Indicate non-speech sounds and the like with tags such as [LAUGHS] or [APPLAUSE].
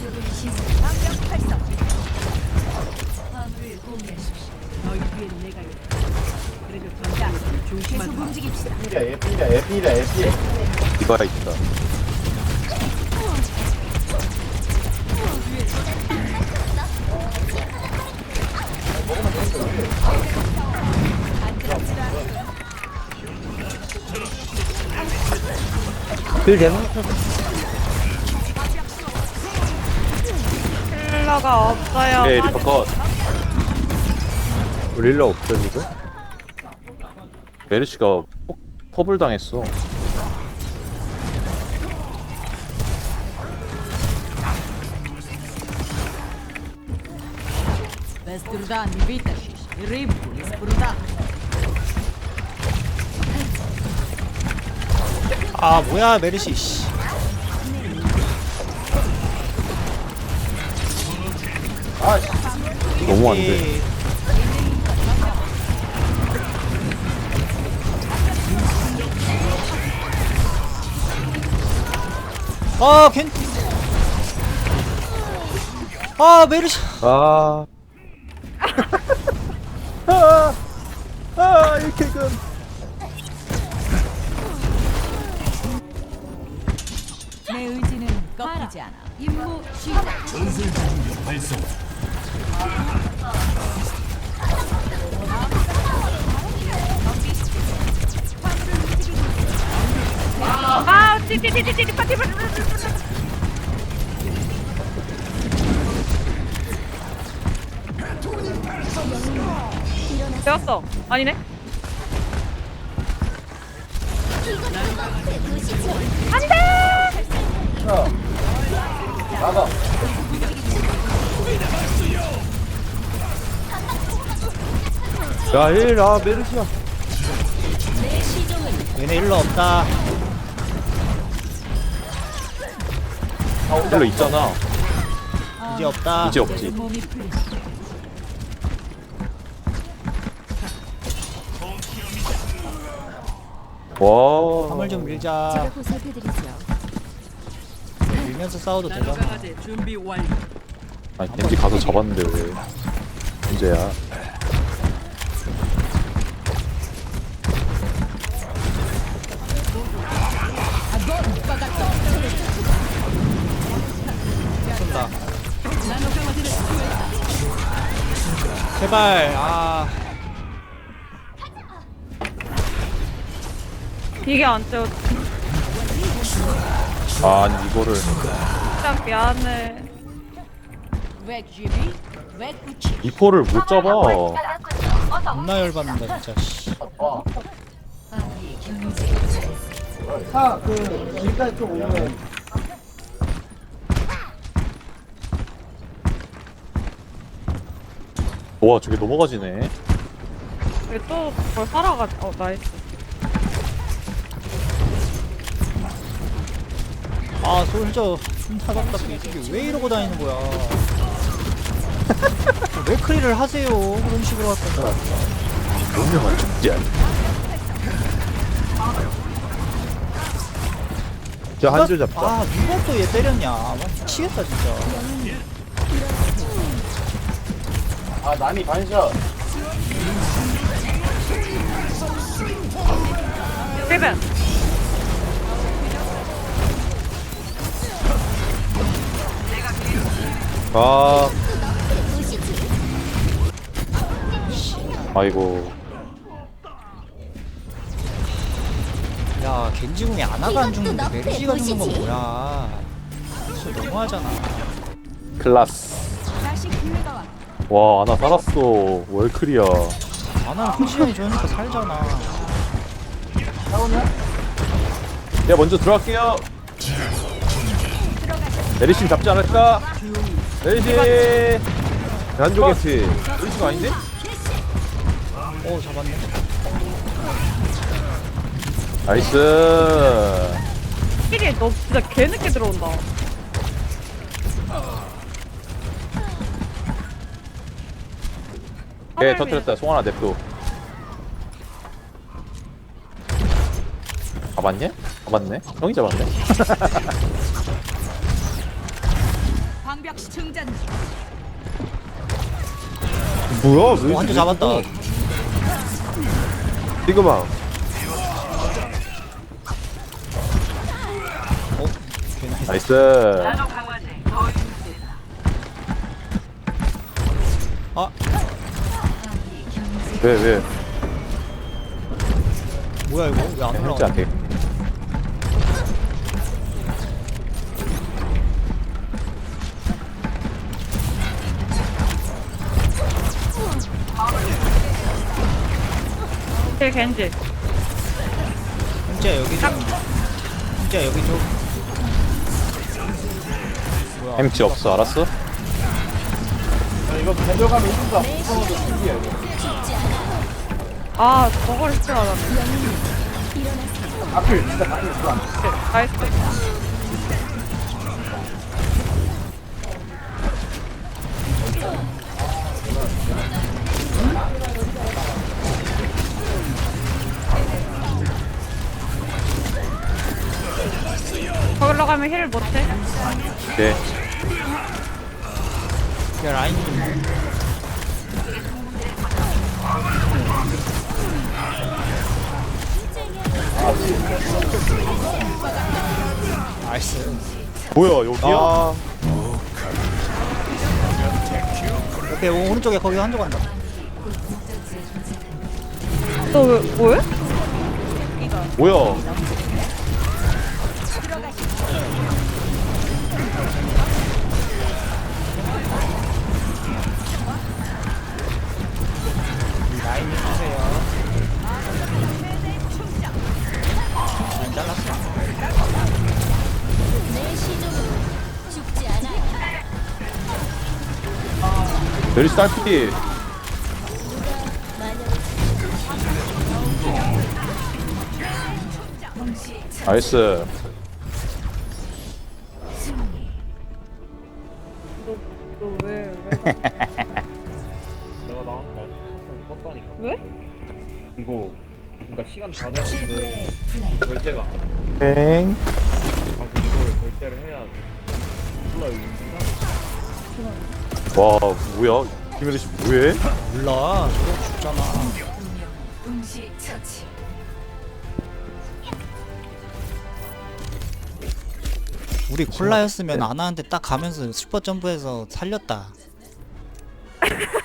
너희 뒤엔 내가 있다. 그 대문 힐러가 없어요. 네, 리퍼 컷. 우리 일로 없어 지금? 메르시가 폭- 퍼블 당했어. Без труда не вытащишь. И рыбку из пруда. 아 뭐야 메르시 씨. 너무 안 돼. 이- 아 괜. 아 메르시. 아 [LAUGHS] 아, 이 킥은. 내 의지는 꺾이지 않아. 임무 시작. 아, 찌찌찌찌찌 파티 파티. 되었어. 아니네. 나가 야, 일, 아, 메르시야. 얘네 일로 없다. 힐러 있잖아. 이제 없다. 이제 없지. 와. 화물 좀 밀자. 보살펴드리죠. 밀면서 싸워도 되잖아. 나노강아지 준비 완료. 아니, 겐지 가서 잡았는데 왜. 문제야. 쏜다. 제발 아 이게 안 떼어. 아, 아니, 이거를. 진짜 미안해. 왜 GB? 왜 구치? 이포를 못 잡아. 겁나 열받는다 진짜. 씨. 아그 지금까지 좀 오면 와, 저게 넘어가지네. 이게 또뭘 살아가지. 어, 나이스. 아 솔저 존나 답답해 이게 왜 이러고 다니는 거야. 왜 크리를 하세요 그런 식으로 할 거면. 분명한 죽지 않 저 한줄 잡자. 아 누가 또 얘 때렸냐. 와, 미치겠다 진짜. 아 난이 반샷 세븐. 아, 아이고. 야 겐지궁이 아나가 안 죽는데 메르시가 죽는 건 뭐야. 진짜 너무하잖아. 클라스. 와, 아나 살았어. 월클이야. 아나는 포지션이 좋으니까 살잖아. 내가 먼저 들어갈게요. 메리신 잡지 않을까? 메리신! 한쪽 개피. 메리신가 아닌데? 오 잡았네. 나이스. 힐이 너 진짜 개늦게 들어온다. 예, 터뜨렸다. 송하나 냅둬. 잡았냐? 잡았네. 형이 잡았네. [LAUGHS] 방벽. 뭐야 왜 어, 한대 잡았다. 괜히 나이스. 아 왜, 왜? 뭐야 이거 왜 안? 안 돼. 제 겐지. 진짜 여기 좀 진짜 여기 좀 뭐야 햄찌 없어, 알았어? 야, 이거 데려가면 힘들다. 무서워도 신기해. 이거. 아, 저걸 줄 알았네. 앞을 진짜 많이 있어. 나이스. 거기로 가면 힐 못해? 네. 야 라인 좀 나이스 뭐야, 여기야? 아 옆에 오른쪽에 거기 한쪽 간다 너 왜, 뭐해? 뭐야? 메리시 딸피. 나이스. 너 왜, 왜? 내가 나한테 껐다니까. 왜? 이거 그러니까 시간 다 됐는데 결제가 땡. 방금 이걸 결제를 해야 돼. 몰라 이거 와, 뭐야? 김메리시 뭐해? 몰라 저거 죽잖아 동시 처치. 우리 콜라였으면 아나한테 딱 가면서 슈퍼 점프해서 살렸다 [LAUGHS]